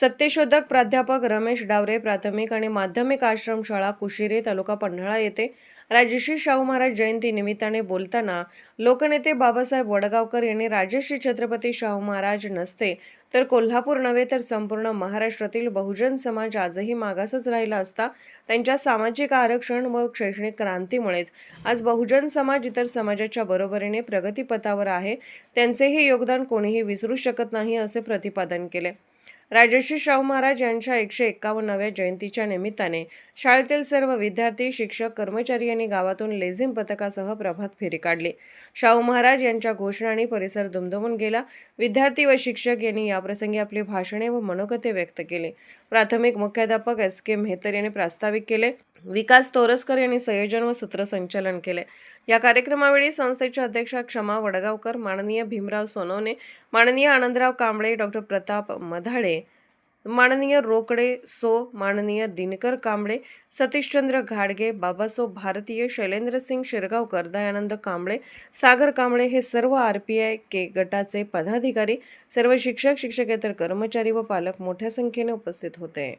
सत्यशोधक प्राध्यापक रमेश डावरे प्राथमिक आणि माध्यमिक आश्रमशाळा कुशिरे तालुका पन्हाळा येथे राजश्री शाहू महाराज जयंती निमित्ताने बोलताना लोकनेते बाबासाहेब वडगावकर यांनी राजश्री छत्रपती शाहू महाराज नसते तर कोल्हापूर नव्हे तर संपूर्ण महाराष्ट्रातील बहुजन समाज आजही मागासच राहिला असता त्यांच्या सामाजिक आरक्षण व शैक्षणिक क्रांतीमुळेच. आज बहुजन समाज इतर समाजाच्या बरोबरीने प्रगतीपथावर आहे. त्यांचेही योगदान कोणीही विसरू शकत नाही असे प्रतिपादन केले. राजश्री शाहू महाराज यांच्या एकशे एक्कावन्नाव्या जयंतीच्या निमित्ताने शाळेतील सर्व विद्यार्थी शिक्षक कर्मचारी यांनी गावातून लेझिम पथकासह प्रभात फेरी काढली. शाहू महाराज यांच्या घोषणाने परिसर दुमदमून गेला. विद्यार्थी व शिक्षक यांनी याप्रसंगी आपली भाषणे व मनोगते व्यक्त केले. प्राथमिक मुख्याध्यापक एस के मेहतर यांनी प्रास्ताविक केले. विकास तोरसकर यांनी संयोजन व सूत्रसंचालन केले. या कार्यक्रमावेळी संस्थेच्या अध्यक्षा क्षमा वडगावकर माननीय भीमराव सोनवणे माननीय आनंदराव कांबळे डॉक्टर प्रताप मधाडे माननीय रोकडे सो माननीय दिनकर कांबळे सतीशचंद्र घाडगे बाबासो भारतीय शैलेंद्रसिंग शिरगावकर दयानंद कांबळे सागर कांबळे हे सर्व आर पी आय के गटाचे पदाधिकारी सर्व शिक्षक शिक्षकेतर कर्मचारी व पालक मोठ्या संख्येने उपस्थित होते.